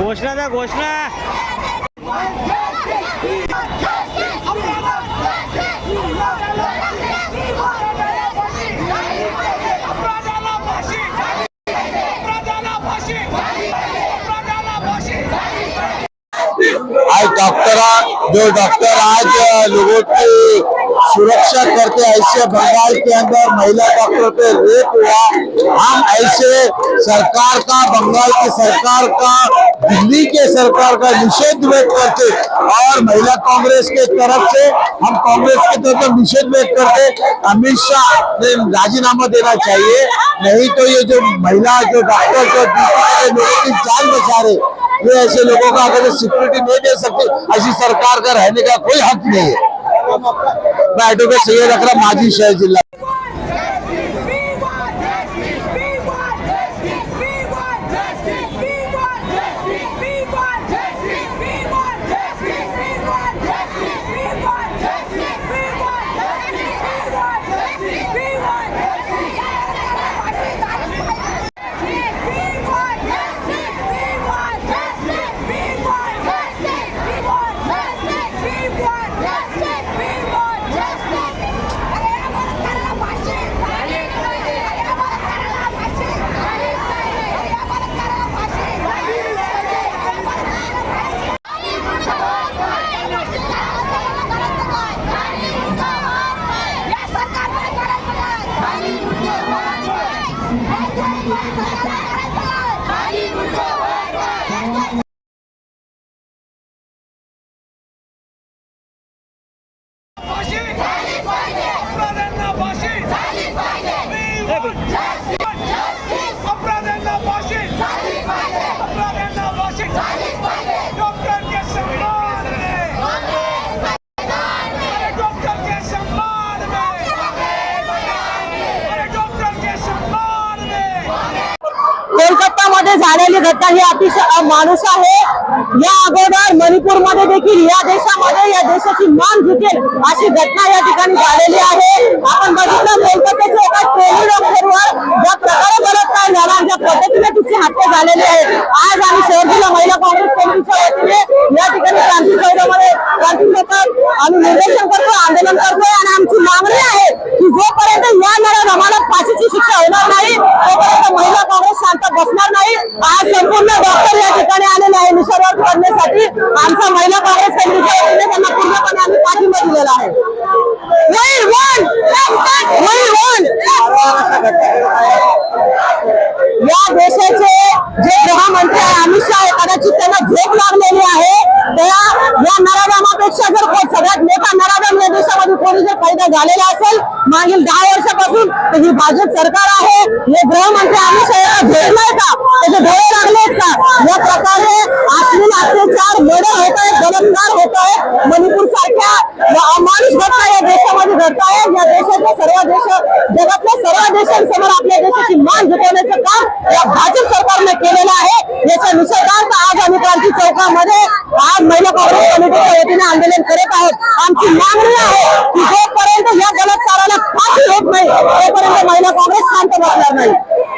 घोषणा द्या घोषणा. आज डॉक्टर जो डॉक्टर आज लोगों की सुरक्षा करते ऐसे बंगाल के अंदर महिला डॉक्टर पे रेप हुआ। हम ऐसे सरकार का, बंगाल की सरकार का, दिल्ली के सरकार का निषेध व्यक्त करते और महिला कांग्रेस के तरफ़ से हम कांग्रेस के तरफ़ निषेध व्यक्त करते। अमित शाह ने राजीनामा देना चाहिए। नहीं तो ये जो महिला, जो डॉक्टर, जो लोगों की जान बचा रहे, ये ऐसे लोगों का अगर सिक्योरिटी नहीं दे सकते, ऐसी सरकार का रहने का कोई हक नहीं है। मैं सय्यद सैयद अकरम माजी शहर जिल्हा. thank झालेली घटना ही अतिशय माणूस आहे. या अगोदर मणिपूरमध्ये देखील या देशामध्ये या देशाची मान झुकेल अशी घटना या ठिकाणी झालेली आहे. आपण बघितलं कोलकाताच्या एका ट्रेनी डॉक्टरवर ज्या प्रकारे बलात्कार झाला ज्या पद्धतीने तिची हत्या झालेली आहे. आज आम्ही शहर जिल्हा महिला काँग्रेस कमिटीच्या वतीने या ठिकाणी क्रांती चौकामध्ये क्रांती चौकात आम्ही निदर्शन करतो आंदोलन करतोय आणि आमची मागणी आहे की जोपर्यंत या लढ्यात आम्हाला फाशीची शिक्षा होणार नाही तोपर्यंत महिला काँग्रेस शांत बसणार आज संपूर्ण डॉक्टर या ठिकाणी आलेले आहे. निसर्ग करण्यासाठी आमचा महिला काँग्रेस कमिटीच्या वतीने त्यांना पूर्णपणे आम्ही पाठिंबा दिलेला आहे. या देशाचे जे गृहमंत्री आहे अमित शाह कदाचित त्यांना झोप लागलेली आहे. त्या या नराधमापेक्षा जर कोण सगळ्यात मोठा फायदा झालेला असेल मागील दहा वर्षापासून ही भाजप सरकार आहे. हे गृहमंत्री अमित शहा यांना का? त्याचे डोळे लागलेत का? या प्रकारे अश्लील अत्याचार मर्डर होत आहे बलात्कार होत आहे मणिपूर सारख्या अमानुष घटना या देशामध्ये घडताय या देशाच्या सर्व देश जगातल्या सर्व देशांसमोर आपल्या देशाची मान झुकवण्याचं काम या भाजप सरकारने केलेलं आहे. याच्या निषेधार्थ आज आम्ही क्रांती चौकामध्ये आज महिला काँग्रेस कमिटीच्या वतीने आंदोलन करत आहोत. आमची मागणी आहे की जोपर्यंत या बलात्काराला फाशी होत नाही तोपर्यंत महिला काँग्रेस शांत बसणार नाही.